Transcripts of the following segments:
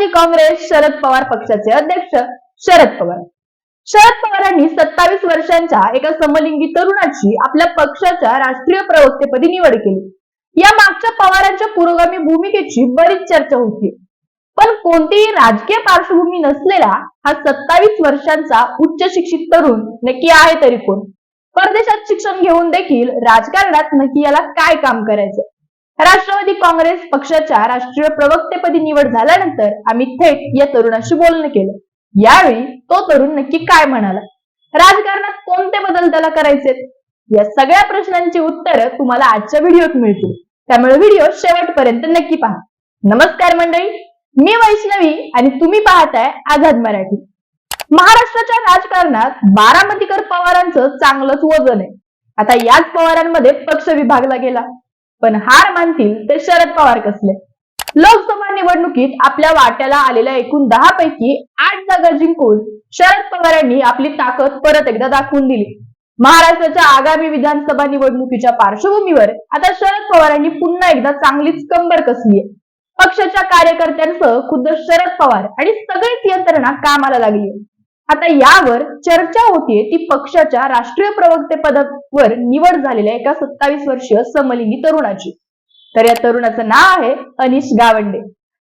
राष्ट्रवादी काँग्रेस शरद पवार पक्षाचे अध्यक्ष शरद पवार. शरद पवारांनी सत्तावीस वर्षांच्या एका समलिंगी तरुणाची आपल्या पक्षाच्या राष्ट्रीय प्रवक्तेपदी निवड केली. या मागच्या पवारांच्या पुरोगामी भूमिकेची बरीच चर्चा होती. पण कोणतीही राजकीय पार्श्वभूमी नसलेला हा सत्तावीस वर्षांचा उच्च शिक्षित तरुण नक्की आहे तरी कोण? परदेशात शिक्षण घेऊन देखील राजकारणात नक्की याला काय काम करायचं? राष्ट्रवादी काँग्रेस पक्षाच्या राष्ट्रीय प्रवक्तेपदी निवड झाल्यानंतर आम्ही थेट या तरुणाशी बोलणं केलं. यावेळी तो तरुण नक्की काय म्हणाला? राजकारणात कोणते बदल त्याला करायचे या सगळ्या प्रश्नांची उत्तरं तुम्हाला आजच्या व्हिडिओत मिळतील. त्यामुळे व्हिडिओ शेवटपर्यंत नक्की पहा. नमस्कार मंडळी मी वैष्णवी आणि तुम्ही पाहताय आझाद मराठी. महाराष्ट्राच्या राजकारणात बारामतीकर पवारांचं चांगलंच वजन आहे. आता याच पवारांमध्ये पक्ष विभागला गेला. पण हार मानतील ते शरद पवार कसले? लोकसभा निवडणुकीत आपल्या वाट्याला आलेल्या एकूण दहा पैकी आठ जागा जिंकून शरद पवारांनी आपली ताकद परत एकदा दाखवून दिली. महाराष्ट्राच्या आगामी विधानसभा निवडणुकीच्या पार्श्वभूमीवर आता शरद पवारांनी पुन्हा एकदा चांगलीच कंबर कसली आहे. पक्षाच्या कार्यकर्त्यांसह खुद्द शरद पवार आणि सगळीच यंत्रणा कामाला लागली आता यावर चर्चा होतीये ती पक्षाच्या राष्ट्रीय प्रवक्ते पदावर निवड झालेल्या एका सत्तावीस वर्षीय समलिंगी तरुणाची. तर या तरुणाचं नाव आहे अनिश गावंडे.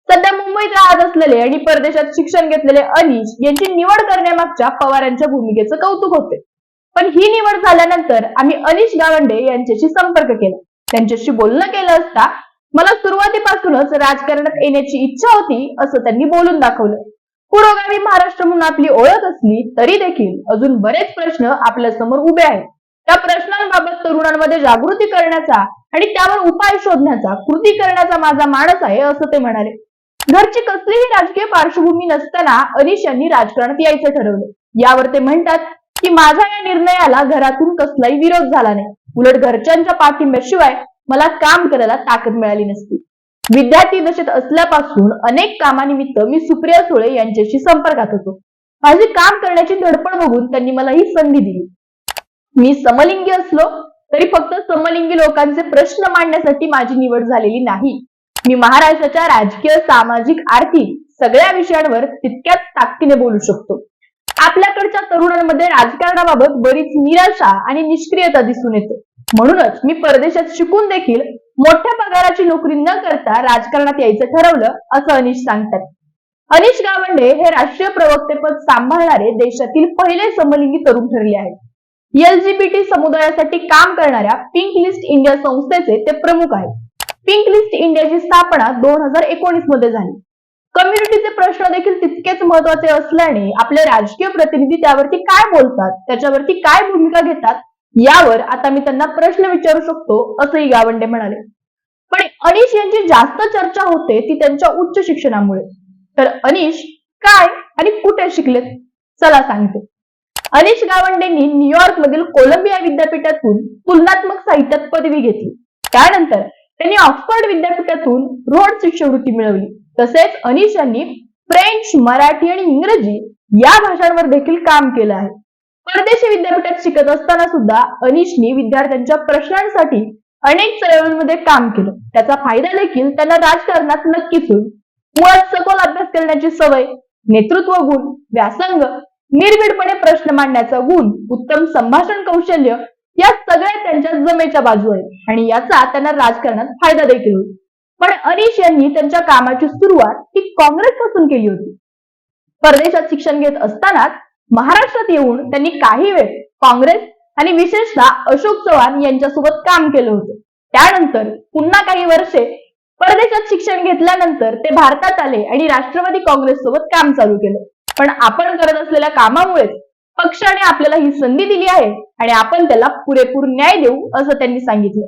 सध्या मुंबईत राहत असलेले आणि परदेशात शिक्षण घेतलेले अनिश यांची निवड करण्यामागच्या पवारांच्या भूमिकेचं कौतुक होते पण ही निवड झाल्यानंतर आम्ही अनिश गावंडे यांच्याशी संपर्क केला. त्यांच्याशी बोलणं केलं असता मला सुरुवातीपासूनच राजकारणात येण्याची इच्छा होती असं त्यांनी बोलून दाखवलं. पुरोगामी महाराष्ट्र म्हणून आपली ओळख असली तरी देखील अजून बरेच प्रश्न आपल्यासमोर उभे आहेत. त्या प्रश्नांबाबत तरुणांमध्ये जागृती करण्याचा आणि त्यावर उपाय शोधण्याचा कृती करण्याचा माझा मानस आहे असं ते म्हणाले. घरची कसलीही राजकीय पार्श्वभूमी नसताना अनिश यांनी राजकारणात यायचं ठरवलं. यावर ते म्हणतात की माझ्या या निर्णयाला घरातून कसलाही विरोध झाला नाही. उलट घरच्यांच्या पाठिंब्याशिवाय मला काम करायला ताकद मिळाली नसती. विद्यार्थी दशेत असल्यापासून अनेक कामानिमित्त मी सुप्रिया सुळे यांच्याशी संपर्कात होतो. माझे काम करण्याची धडपड बघून त्यांनी मला ही संधी दिली. मी समलिंगी असलो तरी फक्त समलिंगी लोकांचे प्रश्न मांडण्यासाठी माझी निवड झालेली नाही. मी महाराष्ट्राच्या राजकीय सामाजिक आर्थिक सगळ्या विषयांवर तितक्याच ताकदीने बोलू शकतो. आपल्याकडच्या तरुणांमध्ये राजकारणाबाबत बरीच निराशा आणि निष्क्रियता दिसून येते. म्हणूनच मी परदेशात शिकून देखील मोठ्या पगाराची नोकरी न करता राजकारणात यायचं ठरवलं असं अनिश सांगतात. अनिश गावंडे हे राष्ट्रीय प्रवक्तेपद सांभाळणारे देशातील पहिले समलिंगी तरुण ठरले आहेत. एलजीबीटी समुदायासाठी काम करणाऱ्या पिंक लिस्ट इंडिया संस्थेचे ते प्रमुख आहेत. पिंक लिस्ट इंडियाची स्थापना दोन हजार एकोणीसमध्ये झाली. कम्युनिटीचे प्रश्न देखील तितकेच महत्त्वाचे असल्याने आपले राजकीय प्रतिनिधी त्यावरती काय बोलतात त्याच्यावरती काय भूमिका घेतात यावर आता मी त्यांना प्रश्न विचारू शकतो असंही गावंडे म्हणाले. पण अनिश यांची जास्त चर्चा होते ती त्यांच्या उच्च शिक्षणामुळे. तर अनिश काय आणि कुठे शिकलेत? चला सांगते. अनिश गावंडेंनी न्यूयॉर्क मधील कोलंबिया विद्यापीठातून तुलनात्मक साहित्यात पदवी घेतली. त्यानंतर त्यांनी ऑक्सफर्ड विद्यापीठातून रोड शिष्यवृत्ती मिळवली. तसेच अनिश यांनी फ्रेंच मराठी आणि इंग्रजी या भाषांवर देखील काम केलं आहे. परदेशी विद्यापीठात शिकत असताना सुद्धा अनिशनी विद्यार्थ्यांच्या प्रश्नांसाठी अनेक चळवळींमध्ये काम केलं. त्याचा फायदा देखील त्यांना राजकारणात नक्कीच होईल मुळात सखोल अभ्यास करण्याची सवय नेतृत्व गुण व्यासंग निर्भीडपणे प्रश्न मांडण्याचा गुण उत्तम संभाषण कौशल्य या सगळ्या त्यांच्या जमेच्या बाजू आहेत. आणि याचा त्यांना राजकारणात फायदा देखील होईल पण अनिश यांनी त्यांच्या कामाची सुरुवात ही काँग्रेस पासून केली होती. परदेशात शिक्षण घेत असतानाच महाराष्ट्रात येऊन त्यांनी काही वेळ काँग्रेस आणि विशेषतः अशोक चव्हाण यांच्यासोबत काम केलं होतं. त्यानंतर पुन्हा काही वर्षे परदेशात शिक्षण घेतल्यानंतर ते भारतात आले आणि राष्ट्रवादी काँग्रेस सोबत काम चालू केलं. पण आपण करत असलेल्या कामामुळेच पक्षाने आपल्याला ही संधी दिली आहे आणि आपण त्याला पुरेपूर न्याय देऊ असं त्यांनी सांगितलं.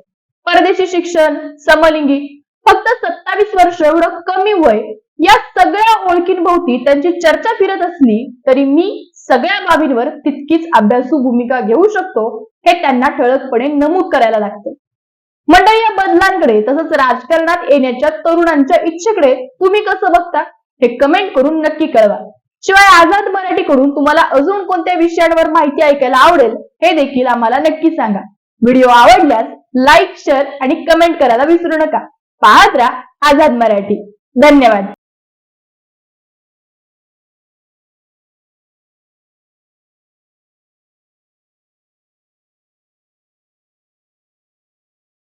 परदेशी शिक्षण समलिंगी फक्त सत्तावीस वर्ष एवढं कमी वय या सगळ्या ओळखींभोवती त्यांची चर्चा फिरत असली तरी मी सगळ्या बाबींवर तितकीच अभ्यासू भूमिका घेऊ शकतो हे त्यांना ठळकपणे नमूद करायला लागतं. मंडळी या बदलांकडे तसंच राजकारणात येण्याच्या तरुणांच्या इच्छेकडे तुम्ही कसं बघता हे कमेंट करून नक्की कळवा. शिवाय आझाद मराठीकडून तुम्हाला अजून कोणत्या विषयांवर माहिती ऐकायला आवडेल हे देखील आम्हाला नक्की सांगा. व्हिडिओ आवडल्यास लाईक शेअर आणि कमेंट करायला विसरू नका. पाहत राहा आझाद मराठी. धन्यवाद.